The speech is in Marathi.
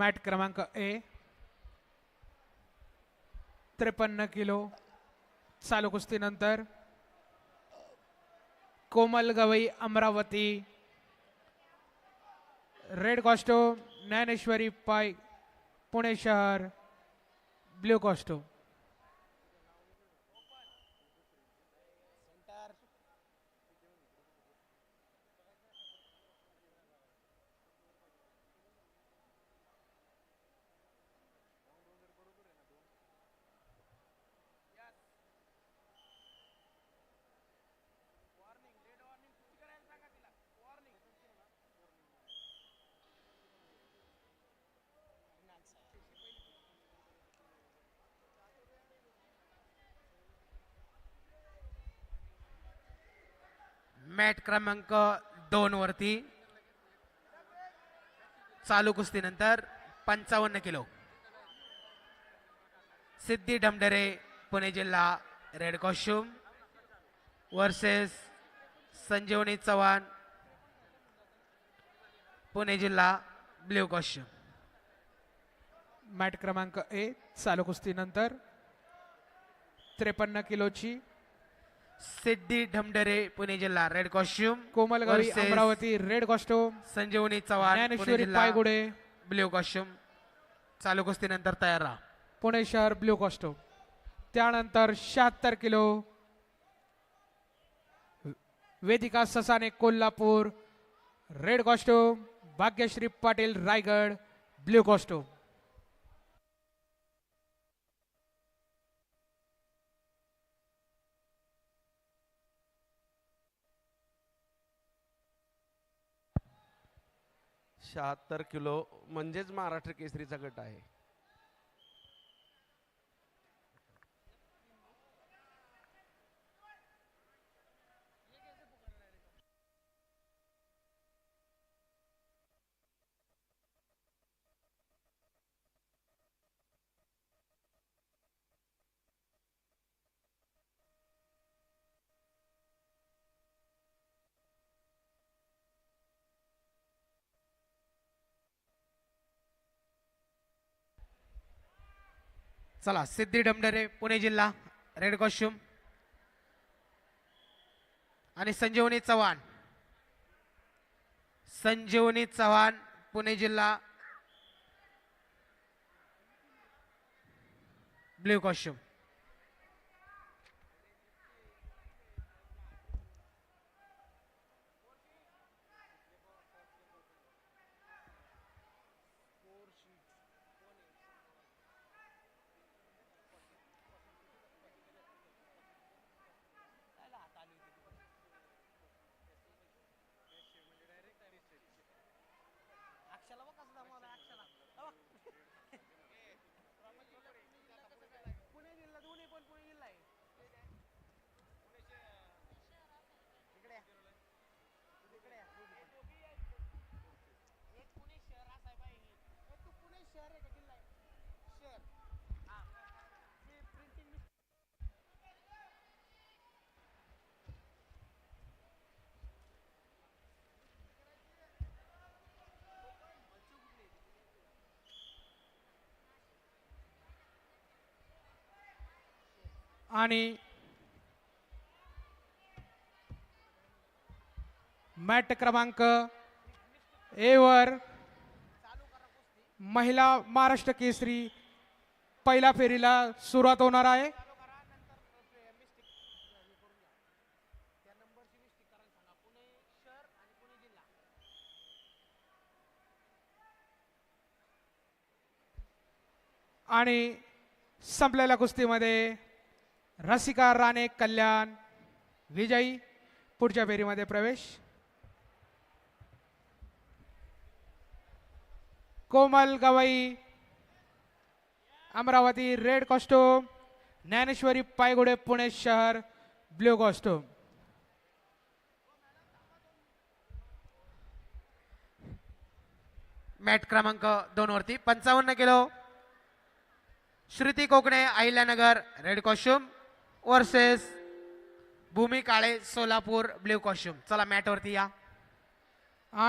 मॅट क्रमांक ए. त्रेपन्न किलो. चालू कुस्तीनंतर. कोमल गवई अमरावती. रेड कॉस्टो ज्ञानेश्वरी पाय पुणे शहर ब्ल्यू कॉस्टोम मॅट क्रमांक दोन वरती. चालू कुस्तीनंतर पंचावन्न किलो. सिद्धी डमडरे पुणे जिल्हा red costume versus Sanjeevani Chavan Pune जिल्हा ब्ल्यू कॉस्ट्युम. मॅट क्रमांक ए चालू कुस्तीनंतर त्रेपन्न किलोची सिद्धी ढमडरे पुणे जिल्हा red costume Komal Versus Amravati red costume Sanjeevani Chavan Pune Dnyaneshwari जिल्हा पायगुडे. ब्ल्यू कॉस्ट्युम चालू कुस्तीनंतर तयार राहा. पुणे शहर ब्ल्यू कॉस्टोम त्यानंतर शहात्तर kilo Vedika Sasane Kolhapur red costume Bhagyashree Patil Raigad blue costume शहात्तर किलो म्हणजेच महाराष्ट्र केसरीचा गट आहे. चला सिद्धी डमडरे पुणे जिल्हा रेड कॉस्ट्युम आणि संजीवनी चव्हाण. संजीवनी चव्हाण पुणे जिल्हा ब्ल्यू कॉस्ट्युम आणि मॅट क्रमांक ए वर महिला महाराष्ट्र केसरी पहिल्या फेरीला सुरुवात होणार आहे. आणि संपलेल्या कुस्तीमध्ये रसिका राणे कल्याण विजयी पुढच्या फेरीमध्ये प्रवेश. कोमल गवई अमरावती रेड कॉस्टोम ज्ञानेश्वरी पायगुडे पुणे शहर ब्ल्यू कॉस्टोम मॅट क्रमांक दोन वरती पंचावन्न kilo. Shruti Kokane Ahilyanagar red costume versus Bhumi Kale Solapur blue costume. चला मॅट वरती या. आणि